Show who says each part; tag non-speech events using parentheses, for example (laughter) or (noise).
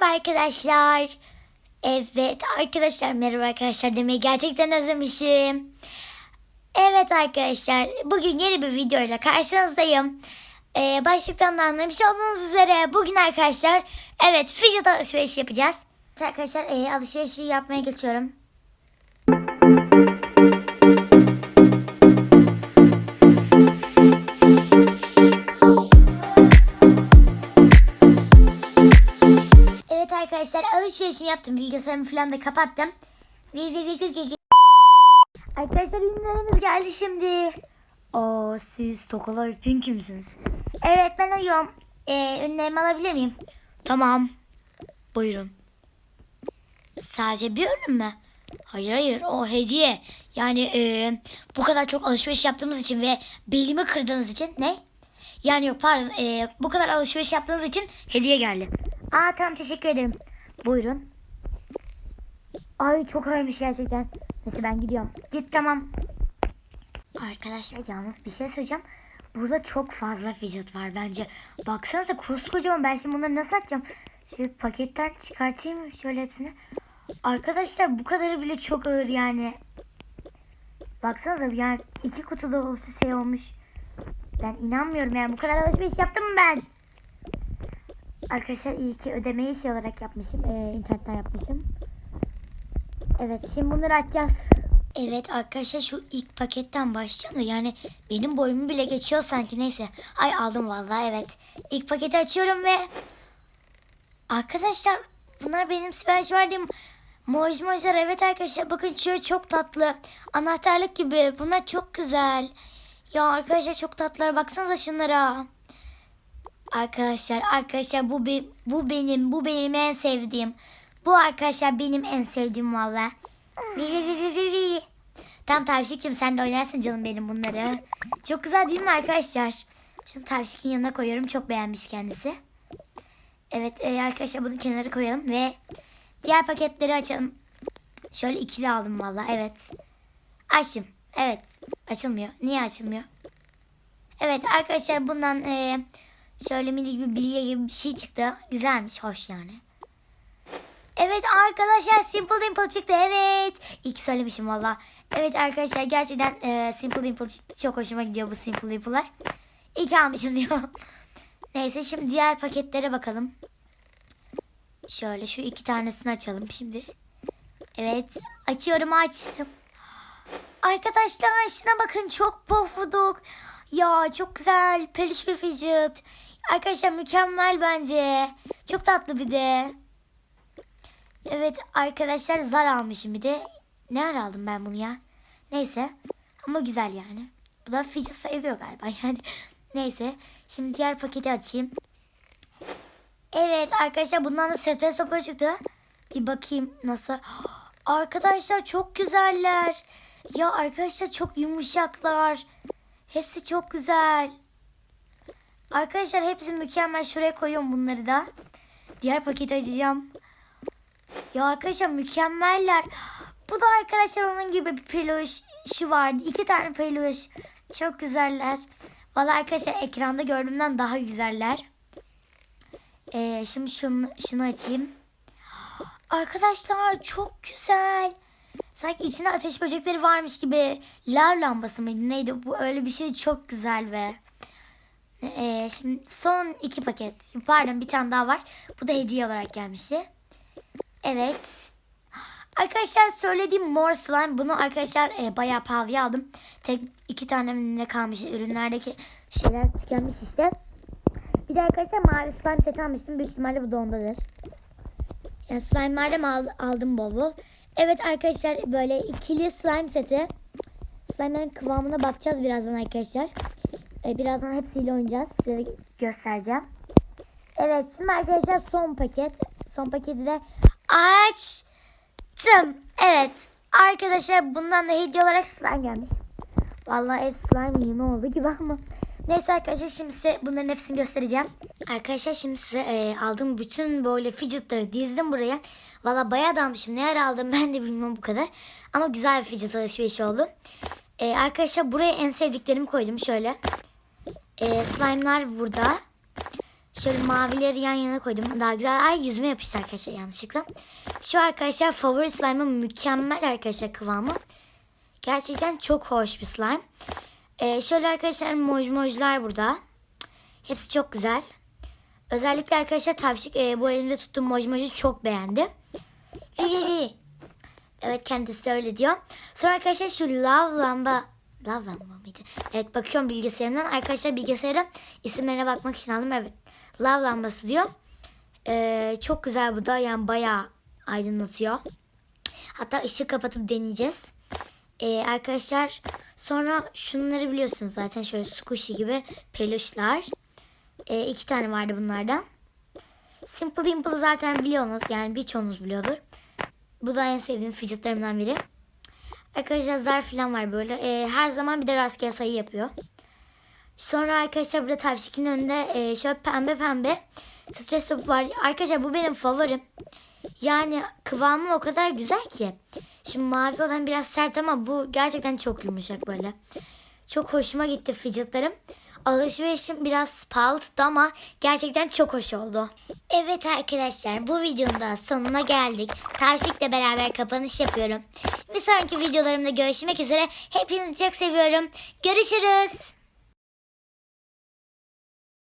Speaker 1: Merhaba arkadaşlar. Evet arkadaşlar merhaba arkadaşlar demeyi gerçekten özlemişim. Evet arkadaşlar bugün yeni bir videoyla karşınızdayım. Ee, başlıktan da anlamış olduğunuz üzere bugün arkadaşlar evet fidget alışverişi yapacağız. Arkadaşlar e, alışverişi yapmaya geçiyorum. Alışverişimi yaptım. Bilgisayarımı falan da kapattım. Arkadaşlar ürünlerimiz geldi şimdi. Oo siz Tokalar Pinky misiniz? Evet ben uyuyorum. Ee, ürünlerimi alabilir miyim? Tamam. Buyurun. Sadece bir ürün mü? Hayır hayır o hediye. Yani e, bu kadar çok alışveriş yaptığımız için ve belimi kırdığınız için ne? Yani yok pardon e, bu kadar alışveriş yaptığınız için hediye geldi. Aa tamam teşekkür ederim. Buyurun. Ay çok ağırmış gerçekten. Neyse ben gidiyorum. Git tamam. Arkadaşlar yalnız bir şey söyleyeceğim. Burada çok fazla fidget var bence. Baksanıza koskocaman ben şimdi bunları nasıl atacağım? Şöyle paketten çıkartayım şöyle hepsini? Arkadaşlar bu kadarı bile çok ağır yani. Baksanıza yani iki kutu dolusu şey olmuş. Ben inanmıyorum yani bu kadar alışveriş yaptım mı ben? Arkadaşlar iyi ki ödemeyi şey olarak yapmışım. Ee, internetten yapmışım. Evet şimdi bunları açacağız. Evet arkadaşlar şu ilk paketten başlayacağım da yani benim boyumu bile geçiyor sanki neyse. Ay aldım vallahi evet. İlk paketi açıyorum ve arkadaşlar bunlar benim sipariş verdiğim moj mojlar evet arkadaşlar bakın şu çok tatlı. Anahtarlık gibi bunlar çok güzel. Ya arkadaşlar çok tatlılar baksanıza şunlara. Arkadaşlar arkadaşlar bu be- bu benim bu benim en sevdiğim. Bu arkadaşlar benim en sevdiğim valla. Tam tavşikçim sen de oynarsın canım benim bunları. Çok güzel değil mi arkadaşlar? Şunu tavşikin yanına koyuyorum. Çok beğenmiş kendisi. Evet e, arkadaşlar bunu kenara koyalım ve diğer paketleri açalım. Şöyle ikili aldım valla evet. Açtım. Evet açılmıyor. Niye açılmıyor? Evet arkadaşlar bundan e, şöyle minik bir bilye gibi bir şey çıktı. Güzelmiş, hoş yani. Evet arkadaşlar Simple Dimple çıktı. Evet. İlk söylemişim valla. Evet arkadaşlar gerçekten e, Simple Dimple çıktı. Çok hoşuma gidiyor bu Simple Dimple'lar. Ki almışım diyor. (laughs) Neyse şimdi diğer paketlere bakalım. Şöyle şu iki tanesini açalım şimdi. Evet açıyorum açtım. Arkadaşlar şuna bakın çok pofuduk. Ya çok güzel peluş bir fidget. Arkadaşlar mükemmel bence. Çok tatlı bir de. Evet arkadaşlar zar almışım bir de. Ne ara aldım ben bunu ya? Neyse ama güzel yani. Bu da fidget sayılıyor galiba (laughs) yani. Neyse şimdi diğer paketi açayım. Evet arkadaşlar bundan da stres topu çıktı. Bir bakayım nasıl. (gasps) Arkadaşlar çok güzeller. Ya arkadaşlar çok yumuşaklar. Hepsi çok güzel. Arkadaşlar hepsi mükemmel. Şuraya koyuyorum bunları da. Diğer paketi açacağım. Ya arkadaşlar mükemmeller. Bu da arkadaşlar onun gibi bir peluş şu vardı. İki tane peluş. Çok güzeller. Valla arkadaşlar ekranda gördüğümden daha güzeller. Ee, şimdi şunu, şunu açayım. Arkadaşlar çok güzel. Sanki içinde ateş böcekleri varmış gibi. Lav lambası mıydı neydi? Bu öyle bir şey çok güzel ve. Ee, şimdi son iki paket. Pardon bir tane daha var. Bu da hediye olarak gelmişti. Evet. Arkadaşlar söylediğim mor slime bunu arkadaşlar e, bayağı pahalıya aldım. Tek iki tane ne kalmış ürünlerdeki şeyler tükenmiş işte. Bir de arkadaşlar mavi slime seti almıştım. Büyük ihtimalle bu da ondadır. Yani slime'lardan al, aldım bol bol. Evet arkadaşlar böyle ikili slime seti. Slime'ların kıvamına bakacağız birazdan arkadaşlar. Ee, birazdan hepsiyle oynayacağız. Size de göstereceğim. Evet şimdi arkadaşlar son paket. Son paketi de açtım. Evet arkadaşlar bundan da hediye olarak slime gelmiş. Vallahi ev slime yeni oldu gibi ama. Neyse arkadaşlar şimdi size bunların hepsini göstereceğim. Arkadaşlar şimdi size e, aldığım bütün böyle fidgetları dizdim buraya. Valla bayağı da almışım. Ne ara aldım (laughs) ben de bilmiyorum bu kadar. Ama güzel bir fidget alışverişi oldu. E, arkadaşlar buraya en sevdiklerimi koydum şöyle. E, slime'lar burada. Şöyle mavileri yan yana koydum. Daha güzel. Ay yüzüme yapıştı arkadaşlar yanlışlıkla. Şu arkadaşlar favori slime'ım mükemmel arkadaşlar kıvamı. Gerçekten çok hoş bir slime. Ee, şöyle arkadaşlar mojmojlar burada. Hepsi çok güzel. Özellikle arkadaşlar tavşik e, bu elimde tuttuğum mojmoju çok beğendi. Evet kendisi de öyle diyor. Sonra arkadaşlar şu lav lamba Lav lamba mıydı? Evet bakıyorum bilgisayarımdan. Arkadaşlar bilgisayarın isimlerine bakmak için aldım. Evet. Lav lambası diyor. Ee, çok güzel bu da. Yani bayağı aydınlatıyor. Hatta ışık kapatıp deneyeceğiz. Ee, arkadaşlar sonra şunları biliyorsunuz zaten şöyle squishy gibi peluşlar. Ee, iki tane vardı bunlardan. Simple Dimple zaten biliyorsunuz. Yani birçoğunuz biliyordur. Bu da en sevdiğim fidgetlerimden biri. Arkadaşlar zar falan var böyle. Ee, her zaman bir de rastgele sayı yapıyor. Sonra arkadaşlar burada tavşikin önünde e, şöyle pembe pembe stres topu var. Arkadaşlar bu benim favorim. Yani kıvamı o kadar güzel ki. Şu mavi olan biraz sert ama bu gerçekten çok yumuşak böyle. Çok hoşuma gitti fidgetlarım. Alışverişim biraz pahalı tuttu ama gerçekten çok hoş oldu. Evet arkadaşlar bu videonun da sonuna geldik. Tavşik'le beraber kapanış yapıyorum. Bir sonraki videolarımda görüşmek üzere. Hepinizi çok seviyorum. Görüşürüz.